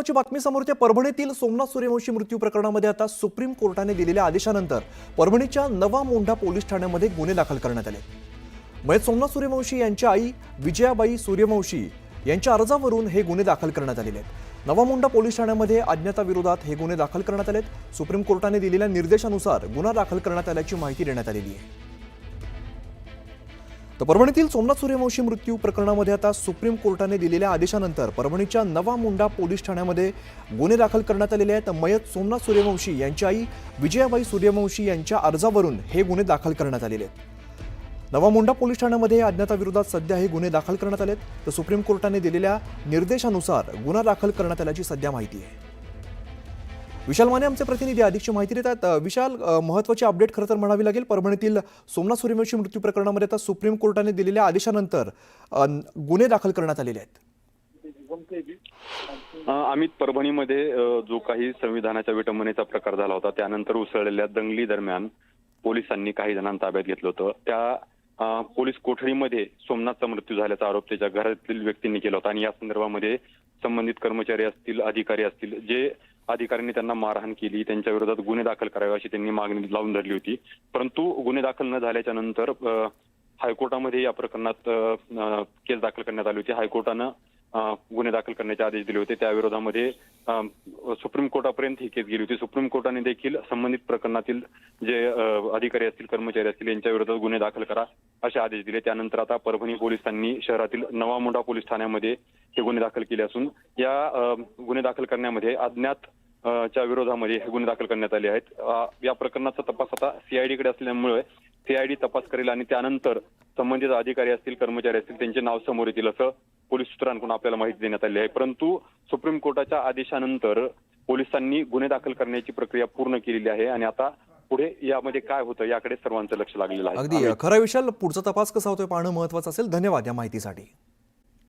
महत्वाची बातमी समोर येते परभणीतील सोमनाथ सूर्यवंशी मृत्यू प्रकरणामध्ये आता सुप्रीम कोर्टाने दिलेल्या आदेशानंतर परभणीच्या नवा मोंढा पोलीस ठाण्यामध्ये गुन्हे दाखल करण्यात आले. मयत सोमनाथ सूर्यवंशी यांच्या आई विजयाबाई सूर्यवंशी यांच्या अर्जावरून हे गुन्हे दाखल करण्यात आलेले आहेत. नवा पोलीस ठाण्यामध्ये अज्ञाताविरोधात हे गुन्हे दाखल करण्यात आलेत. सुप्रीम कोर्टाने दिलेल्या निर्देशानुसार गुन्हा दाखल करण्यात आल्याची माहिती देण्यात आलेली आहे. तर परभणीतील सोमनाथ सूर्यवंशी मृत्यू प्रकरणामध्ये आता सुप्रीम कोर्टाने दिलेल्या आदेशानंतर परभणीच्या नवा मुंडा पोलीस ठाण्यामध्ये गुन्हे दाखल करण्यात आलेले आहेत. मयत सोमनाथ सूर्यवंशी यांची आई विजयाबाई सूर्यवंशी यांच्या अर्जावरून हे गुन्हे दाखल करण्यात आलेले आहेत. नवा मुंडा पोलीस ठाण्यामध्ये अज्ञाताविरोधात सध्या हे गुन्हे दाखल करण्यात आलेत. तर सुप्रीम कोर्टाने दिलेल्या निर्देशानुसार गुन्हा दाखल करण्यात आल्याची सध्या माहिती आहे. विशाल माने आमचे प्रतिनिधी अधिकची माहिती देतात. अ, विशाल महत्त्वाची अपडेट खरं तर म्हणावी लागेल. परभणीतील सोमनाथ सूर्यवंशी मृत्यू प्रकरणामध्ये आता सुप्रीम कोर्टाने दिलेल्या आदेशानंतर गुन्हे दाखल करण्यात आलेले आहेत. अमित परभणीमध्ये जो काही संविधानाच्या विटंबनेचा प्रकार झाला होता त्यानंतर उसळलेल्या दंगली दरम्यान पोलिसांनी काही जणांना ताब्यात घेतलं होतं. त्या पोलीस कोठडीमध्ये सोमनाथचा मृत्यू झाल्याचा आरोप त्याच्या घरातील व्यक्तींनी केला होता. आणि या संदर्भामध्ये संबंधित कर्मचारी असतील अधिकारी असतील जे अधिकाऱ्यांनी त्यांना मारहाण केली त्यांच्या विरोधात गुन्हे दाखल करावे अशी त्यांनी मागणी लावून धरली होती. परंतु गुन्हे दाखल न झाल्याच्यानंतर हायकोर्टामध्ये या प्रकरणात केस दाखल करण्यात आली होती. हायकोर्टानं गुन्हे दाखल करण्याचे आदेश दिले होते. त्या विरोधामध्ये सुप्रीम कोर्टापर्यंत ही केस गेली होती. सुप्रीम कोर्टाने देखील संबंधित प्रकरणातील जे अधिकारी असतील कर्मचारी असतील यांच्या विरोधात गुन्हे दाखल करा असे आदेश दिले. त्यानंतर आता परभणी पोलिसांनी शहरातील नवा मुंडा पोलीस ठाण्यामध्ये हे गुन्हे दाखल केले असून या गुन्हे दाखल करण्यामध्ये अज्ञात च्या विरोधामध्ये हे गुन्हे दाखल करण्यात आले आहेत. या प्रकरणाचा तपास आता सीआयडी कडे असल्यामुळे सीआयडी तपास करेल आणि त्यानंतर संबंधित अधिकारी असतील कर्मचारी असतील त्यांचे नाव समोर येतील असं पोलीस सूत्रांकडून आपल्याला माहिती देण्यात आली आहे. परंतु सुप्रीम कोर्टाच्या आदेशानंतर पोलिसांनी गुन्हे दाखल करण्याची प्रक्रिया पूर्ण केलेली आहे आणि आता पुढे यामध्ये काय होतं याकडे सर्वांचं लक्ष लागलेलं आहे. अगदी. खरा विशाल पुढचा तपास कसा होतोय पाहणं महत्वाचं असेल. धन्यवाद या माहितीसाठी.